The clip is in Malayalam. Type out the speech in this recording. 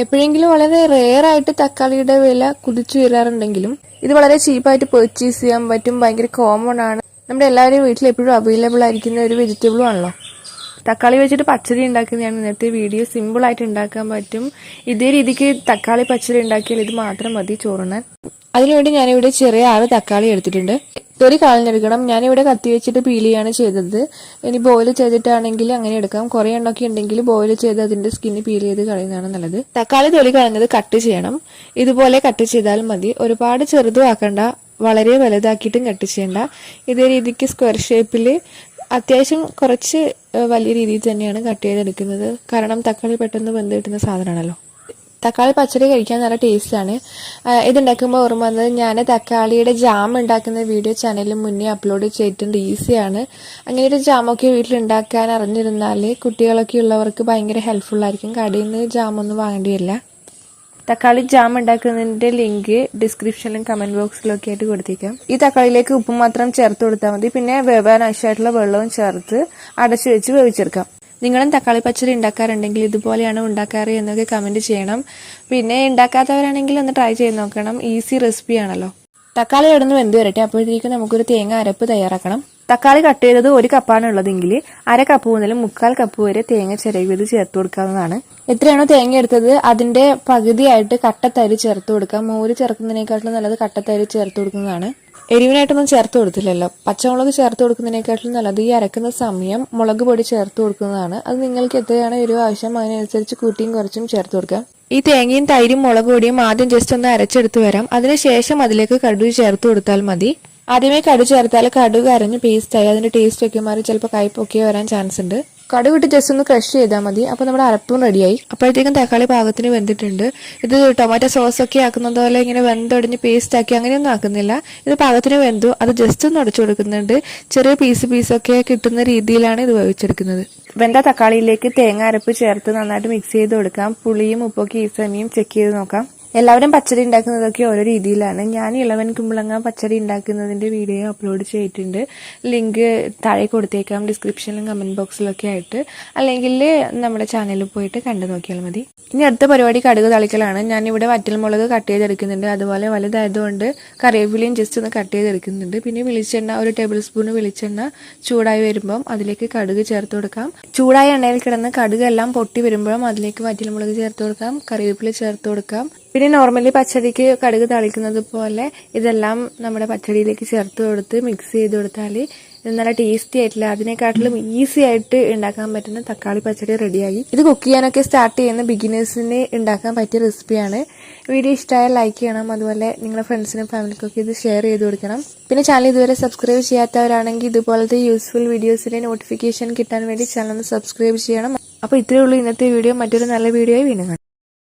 എപ്പോഴെങ്കിലും വളരെ റെയർ ആയിട്ട് തക്കാളിയുടെ വില കുതിച്ചു വരാറുണ്ടെങ്കിലും ഇത് വളരെ ചീപ്പായിട്ട് പെർച്ചേസ് ചെയ്യാൻ പറ്റും ഭയങ്കര കോമൺ ആണ്. നമ്മുടെ എല്ലാവരുടെയും വീട്ടിൽ എപ്പോഴും അവൈലബിൾ ആയിരിക്കുന്ന ഒരു വെജിറ്റബിളും ആണല്ലോ. തക്കാളി വെച്ചിട്ട് പച്ചടി ഉണ്ടാക്കുന്നതാണ് ഇന്നത്തെ വീഡിയോ സിമ്പിൾ ആയിട്ട് ഉണ്ടാക്കാൻ പറ്റും. ഇതേ രീതിക്ക് തക്കാളി പച്ചടി ഉണ്ടാക്കിയാൽ ഇത് മാത്രം മതി ചോറുണ്ണാൻ. അതിനുവേണ്ടി ഞാനിവിടെ ചെറിയ ആറ് തക്കാളി എടുത്തിട്ടുണ്ട്. തൊലി കളഞ്ഞെടുക്കണം ഞാനിവിടെ കത്തി വെച്ചിട്ട് പീൽ ചെയ്യാണ് ചെയ്തത്. ഇനി ബോയിൽ ചെയ്തിട്ടാണെങ്കിൽ അങ്ങനെ എടുക്കാം. കുറേ എണ്ണൊക്കെ ഉണ്ടെങ്കിൽ ബോയിൽ ചെയ്ത് അതിന്റെ സ്കിന്ന് പീൽ ചെയ്ത് കളയുന്നതാണ് നല്ലത്. തക്കാളി തൊലി കളഞ്ഞത് കട്ട് ചെയ്യണം. ഇതുപോലെ കട്ട് ചെയ്താൽ മതി. ഒരുപാട് ചെറുതും ആക്കണ്ട. വളരെ വലുതാക്കിയിട്ടും കട്ട് ചെയ്യണ്ട. ഇതേ രീതിക്ക് സ്ക്വയർ ഷേപ്പിൽ അത്യാവശ്യം കുറച്ച് വലിയ രീതിയിൽ തന്നെയാണ് കട്ട് ചെയ്തെടുക്കുന്നത്. കാരണം തക്കാളി പെട്ടെന്ന് വെന്ത് കിട്ടുന്ന സാധനമാണല്ലോ. തക്കാളി പച്ചടി കഴിക്കാൻ നല്ല ടേസ്റ്റാണ് ഇതുണ്ടാക്കുമ്പോൾ ഓർമ്മ വന്നത് ഞാൻ തക്കാളിയുടെ ജാം ഉണ്ടാക്കുന്ന വീഡിയോ ചാനലിൽ മുന്നേ അപ്ലോഡ് ചെയ്തിട്ടുണ്ട് ഈസിയാണ്. അങ്ങനെ ഒരു ജാമൊക്കെ വീട്ടിൽ ഉണ്ടാക്കാൻ അറിഞ്ഞിരുന്നാൽ കുട്ടികളൊക്കെ ഉള്ളവർക്ക് ഭയങ്കര ഹെൽപ്ഫുള്ളായിരിക്കും കടയിൽ നിന്ന് ജാമൊന്നും വാങ്ങേണ്ടി വരില്ല. തക്കാളി ജാം ഉണ്ടാക്കുന്നതിന്റെ ലിങ്ക് ഡിസ്ക്രിപ്ഷനിലും കമന്റ് ബോക്സിലൊക്കെ ആയിട്ട് കൊടുത്തേക്കാം. ഈ തക്കാളിയിലേക്ക് ഉപ്പ് മാത്രം ചേർത്ത് കൊടുത്താൽ മതി. പിന്നെ വേവാൻ ആവശ്യമായിട്ടുള്ള വെള്ളവും ചേർത്ത് അടച്ചു വെച്ച് വേവിച്ചെടുക്കാം. നിങ്ങളും തക്കാളി പച്ചടി ഉണ്ടാക്കാറുണ്ടെങ്കിൽ ഇതുപോലെയാണ് ഉണ്ടാക്കാറ് എന്നൊക്കെ കമന്റ് ചെയ്യണം. പിന്നെ ഉണ്ടാക്കാത്തവരാണെങ്കിൽ ഒന്ന് ട്രൈ ചെയ്ത് നോക്കണം. ഈസി റെസിപ്പി ആണല്ലോ. തക്കാളി ഇടുന്നു വെന്ത് വരട്ടെ. അപ്പോഴത്തേക്കും നമുക്കൊരു തേങ്ങ അരപ്പ് തയ്യാറാക്കണം. തക്കാളി കട്ട് ചെയ്തത് ഒരു കപ്പാണ് ഉള്ളതെങ്കിൽ അര കപ്പ് മുതൽ മുക്കാൽ കപ്പ് വരെ തേങ്ങ ചിരവിയത് ചേർത്ത് കൊടുക്കാവുന്നതാണ്. എത്രയാണോ തേങ്ങ എടുത്തത് അതിന്റെ പകുതിയായിട്ട് കട്ടത്തരി ചേർത്ത് കൊടുക്കാം. മോര് ചേർക്കുന്നതിനേക്കാട്ടിലും നല്ലത് കട്ടത്തരി ചേർത്ത് കൊടുക്കുന്നതാണ്. എരിവിനായിട്ടൊന്നും ചേർത്ത് കൊടുത്തില്ലല്ലോ. പച്ചമുളക് ചേർത്ത് കൊടുക്കുന്നതിനേക്കാട്ടിലും നല്ലത് ഈ അരക്കുന്ന സമയം മുളക് പൊടി ചേർത്ത് കൊടുക്കുന്നതാണ്. അത് നിങ്ങൾക്ക് എത്രയാണ് എരിവ് ആവശ്യം അതിനനുസരിച്ച് കൂട്ടിയും കുറച്ചും ചേർത്ത് കൊടുക്കാം ഈ തേങ്ങയും തൈരും മുളക് പൊടിയും ആദ്യം ജസ്റ്റ് ഒന്ന് അരച്ചെടുത്ത് വരാം. അതിനുശേഷം അതിലേക്ക് കടുക് ചേർത്ത് കൊടുത്താൽ മതി. ആദ്യമേ കടുക് ചേർത്താൽ കടുക് അരഞ്ഞ് പേസ്റ്റായി അതിന്റെ ടേസ്റ്റ് ഒക്കെ മാറി ചിലപ്പോൾ കയ്പൊക്കെ വരാൻ ചാൻസ് ഉണ്ട്. കടുക് ഇട്ട് ജസ്റ്റ് ഒന്ന് ക്രഷ് ചെയ്താൽ മതി. അപ്പോൾ നമ്മുടെ അരപ്പും റെഡിയായി അപ്പോഴത്തേക്കും തക്കാളി പാകത്തിന് വെന്തിട്ടുണ്ട്. ഇത് ടൊമാറ്റോ സോസ് ഒക്കെ ആക്കുന്നത് പോലെ ഇങ്ങനെ വെന്തൊടിഞ്ഞ് പേസ്റ്റ് ആക്കി അങ്ങനെയൊന്നും ആക്കുന്നില്ല. ഇത് പാകത്തിന് വെന്തു. അത് ജസ്റ്റ് ഒന്ന് അടച്ചു കൊടുക്കുന്നുണ്ട്. ചെറിയ പീസ് പീസൊക്കെ കിട്ടുന്ന രീതിയിലാണ് ഇത് വേവിച്ചെടുക്കുന്നത്. വെന്ത തക്കാളിയിലേക്ക് തേങ്ങ അരപ്പ് ചേർത്ത് നന്നായിട്ട് മിക്സ് ചെയ്ത് കൊടുക്കാം. പുളിയും ഉപ്പൊക്കെ ഈ സമയം ചെക്ക് ചെയ്ത് നോക്കാം. എല്ലാവരും പച്ചടി ഉണ്ടാക്കുന്നതൊക്കെ ഓരോ രീതിയിലാണ്. ഞാൻ ഇളവൻ കുമ്പളങ്ങ പച്ചടി ഉണ്ടാക്കുന്നതിന്റെ വീഡിയോ അപ്ലോഡ് ചെയ്തിട്ടുണ്ട്. ലിങ്ക് താഴെ കൊടുത്തേക്കാം ഡിസ്ക്രിപ്ഷനിലും കമന്റ് ബോക്സിലൊക്കെ ആയിട്ട്. അല്ലെങ്കിൽ നമ്മുടെ ചാനലിൽ പോയിട്ട് കണ്ടു നോക്കിയാൽ മതി. ഇനി അടുത്ത പരിപാടി കടുക് തളിക്കലാണ്. ഞാനിവിടെ വറ്റൽമുളക് കട്ട് ചെയ്തെടുക്കുന്നുണ്ട്. അതുപോലെ വലുതായതുകൊണ്ട് കറിവേപ്പിലയും ജസ്റ്റ് ഒന്ന് കട്ട് ചെയ്തെടുക്കുന്നുണ്ട്. പിന്നെ വെളിച്ചെണ്ണ ഒരു ടേബിൾ സ്പൂൺ വെളിച്ചെണ്ണ ചൂടായി വരുമ്പം അതിലേക്ക് കടുക് ചേർത്ത് കൊടുക്കാം. ചൂടായ എണ്ണയിൽ കിടന്ന് കടുക് എല്ലാം പൊട്ടി വരുമ്പോഴും അതിലേക്ക് വറ്റൽമുളക് ചേർത്ത് കൊടുക്കാം. കറിവേപ്പില ചേർത്ത് കൊടുക്കാം. പിന്നെ നോർമലി പച്ചടിക്ക് കടുക് തളിക്കുന്നത് പോലെ ഇതെല്ലാം നമ്മുടെ പച്ചടിയിലേക്ക് ചേർത്ത് കൊടുത്ത് മിക്സ് ചെയ്ത് കൊടുത്താൽ നല്ല ടേസ്റ്റി ആയിട്ടില്ല അതിനെക്കാട്ടിലും ഈസി ആയിട്ട് ഉണ്ടാക്കാൻ പറ്റുന്ന തക്കാളി പച്ചടി റെഡിയായി ഇത് കുക്ക് ചെയ്യാനൊക്കെ സ്റ്റാർട്ട് ചെയ്യുന്ന ബിഗിനേഴ്സിന് ഉണ്ടാക്കാൻ പറ്റിയ റെസിപ്പിയാണ് വീഡിയോ ഇഷ്ടമായാൽ ലൈക്ക് ചെയ്യണം. അതുപോലെ നിങ്ങളുടെ ഫ്രണ്ട്സിനും ഫാമിലിക്കൊക്കെ ഇത് ഷെയർ ചെയ്ത് കൊടുക്കണം. പിന്നെ ചാനൽ ഇതുവരെ സബ്സ്ക്രൈബ് ചെയ്യാത്തവരാണെങ്കിൽ ഇതുപോലത്തെ യൂസ്ഫുൾ വീഡിയോസിന്റെ നോട്ടിഫിക്കേഷൻ കിട്ടാൻ വേണ്ടി ചാനൽ ഒന്ന് സബ്സ്ക്രൈബ് ചെയ്യണം. അപ്പോൾ ഇത്രയേ ഉള്ളൂ ഇന്നത്തെ വീഡിയോ മറ്റൊരു നല്ല വീഡിയോ ആയി വീണ്ടും